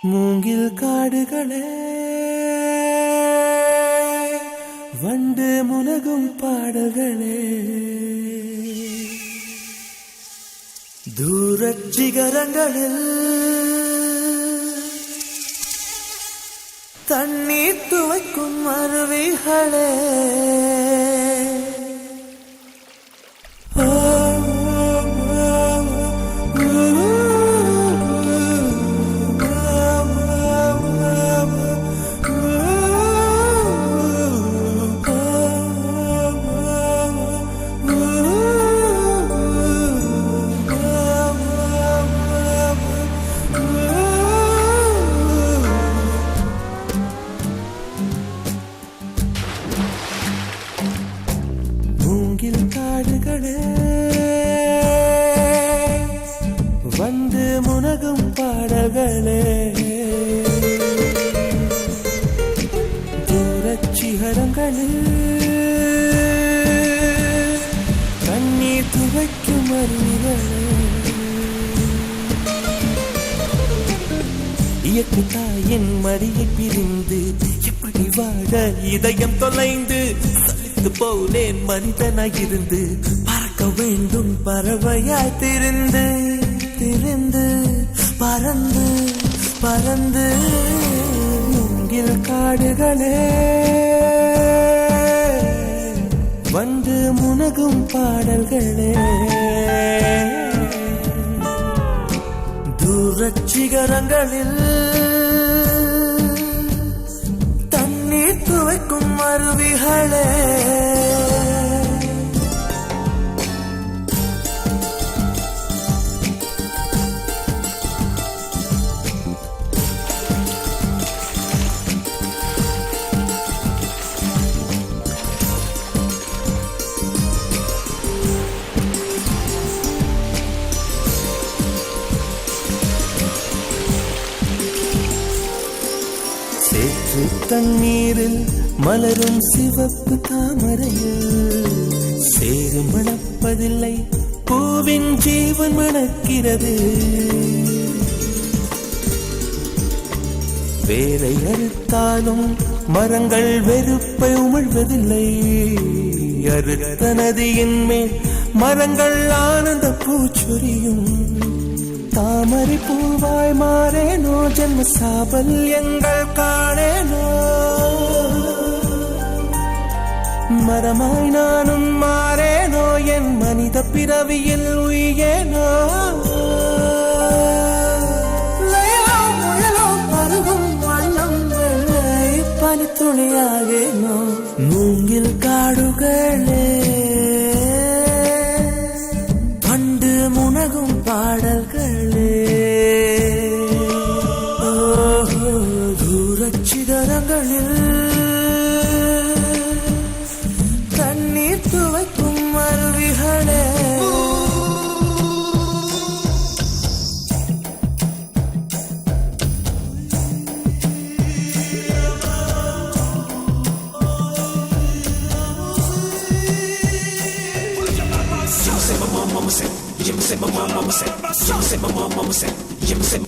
மூங்கில் காடுகளே வண்டு முனகும் பாடல்களே. தூரச் சிகரங்களில் தண்ணீர் துவைக்கும் அருவிகளே. சிகரங்களில் கண்ணீர் துவைக்கும் அருவிகளே. இயற்கை தாயின் மடியை பிரிந்து எப்படி வாழ இதயம் தொலைந்து சலித்து போனேன் மனிதனாயிருந்து. பறக்க வேண்டும் பறவையாய் திருந்து திருந்து பறந்து பறந்து. மூங்கில் காடுகளே. வந்து முனகும் பாடல்களே. தூரச் சிகரங்களில் தண்ணீர் துவைக்கும் அருவிகளே. சேற்று தண்ணீரில் மலரும் சிவப்பு தாமரையில் சேரு மணப்பதில்லை பூவின் ஜீவன் மணக்கிறது. வேலை அறுத்தாலும் மரங்கள் வெறுப்பை உமிழ்வதில்லை. அறுத்த நதியின் மேல் மரங்கள் ஆனந்த பூச்சொரியும். தாமரை பூவாய் மாறேனோ? ஜென்ம சாபல்யங்கள் காணேனோ? மரமாய் நானும் மாறேனோ? என் மனித பிறவியில் உயேனோ லயலோ பனித்துளியாகேனோ மூங்கில் காடுகளே சிகரங்களில் தண்ணீர் துவைக்கும் அருவிகளே You say my mom, mama said. You say my mom, mama said. You say my mom, mama said. You say